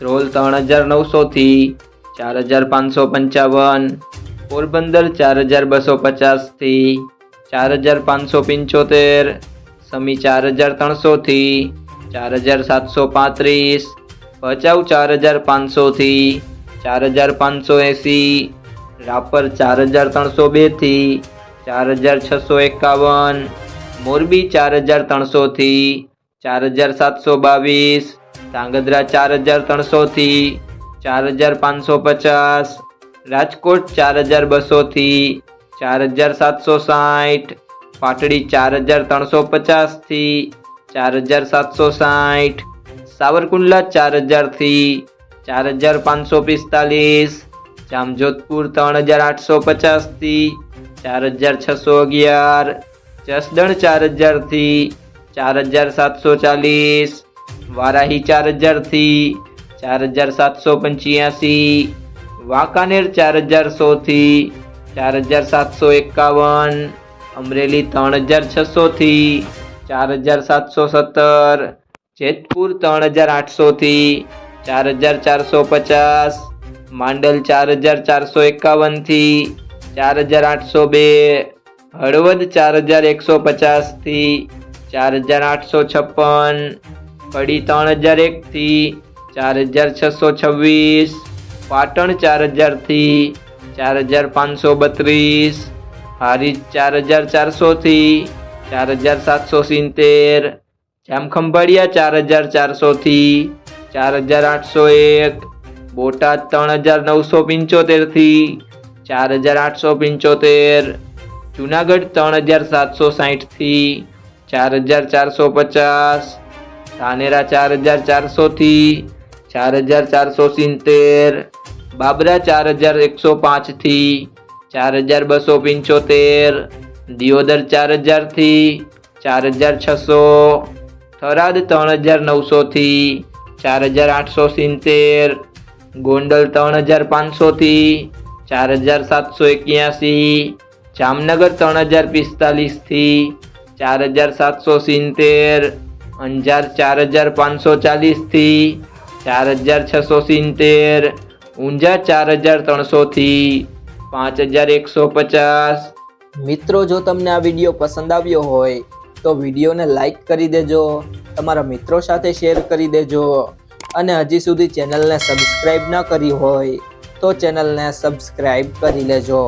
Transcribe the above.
ધ્રોલ ત્રણ હજાર નવસોથી ચાર હજાર પાંચસો પંચાવન પોરબંદર ચાર હજાર બસો પચાસથી ચાર હજાર પાંચસો પંચોતેર સમી ચાર હજાર ત્રણસોથી ચાર હજાર સાતસો પાંત્રીસ ભચાઉ ચાર હજાર પાંચસોથી ચાર હજાર પાંચસો એંસી રાપર ચાર હજાર ત્રણસો બેથી ચાર હજાર છસો એકાવન મોરબી ચાર હજાર ત્રણસોથી ચાર હજાર સાતસો બાવીસ ધાંગધ્રા ચાર હજાર ત્રણસોથી ચાર હજાર પાંચસો પચાસ રાજકોટ ચાર હજાર બસોથી ચાર હજાર સાતસો સાઠ પાટડી ચાર હજાર ત્રણસો પચાસથી ચાર હજાર સાતસો સાઠ સાવરકુંડલા ચાર હજારથી ચાર હજાર પાંચસો પિસ્તાલીસ જામજોધપુર ત્રણ હજાર આઠસો પચાસથી ચાર હજાર છસો અગિયાર જસદણ ચાર હજારથી ચાર હજાર સાતસો ચાલીસ વારાહી ચાર હજારથી ચાર હજાર સાતસો પંચ્યાસી વાંકાનેર ચાર હજાર સોથી ચાર હજાર સાતસો એકાવન અમરેલી ત્રણ હજાર છસોથી ચાર હજાર સાતસો સત્તર જેતપુર ત્રણ હજાર આઠસોથી ચાર હજાર ચારસો પચાસ માંડલ ચાર હજાર ચારસો એકાવનથી ચાર હજાર આઠસો બે હળવદ ચાર હજાર એકસો પચાસથી ચાર હજાર આઠસો છપ્પન કડી ત્રણ હજાર એકથી ચાર હજાર છસો છવ્વીસ પાટણ ચાર હજારથી ચાર હજાર પાંચસો બત્રીસ હારીજ ચાર હજાર ચારસોથી ચાર હજાર સાતસો સિત્તેર જામખંભાળિયા ચાર હજાર ચારસોથી ચાર હજાર આઠસો એક બોટાદ ત્રણ હજાર નવસો પંચોતેરથી ચાર હજાર આઠસો પંચોતેર જુનાગઢ ત્રણ હજાર સાતસો સાહીઠથી ચાર હજાર ચારસો પચાસ ધાનેરા ચાર હજાર ચારસોથી ચાર હજાર ચારસો સિત્તેર બાબરા ચાર હજાર એકસો પાંચથી ચાર હજાર બસો પંચોતેર દિયોદર ચાર હજારથી ચાર હજાર છસો થરાદ ત્રણ હજાર નવસોથી ચાર હજાર આઠસો સિત્તેર ગોંડલ ત્રણ હજાર પાંચસોથી ચાર હજાર સાતસો એક્યાસી જામનગર ત્રણ હજાર પિસ્તાલીસથી ચાર હજાર સાતસો સિત્તેર અંજાર ચાર હજાર પાંચસો ચાલીસથી ચાર હજાર છસો સિત્તેર, ઊંઝા ચાર હજાર ત્રણસોથી પાંચ હજાર એકસો પચાસ. મિત્રો, જો તમને આ વીડિયો પસંદ આવ્યો હોય, તો વિડીયોને લાઈક કરી દેજો, તમારા મિત્રો સાથે શેર કરી દેજો, અને હજી સુધી ચેનલને સબસ્ક્રાઈબ ન કરી હોય, તો ચેનલને સબસ્ક્રાઈબ કરી લેજો.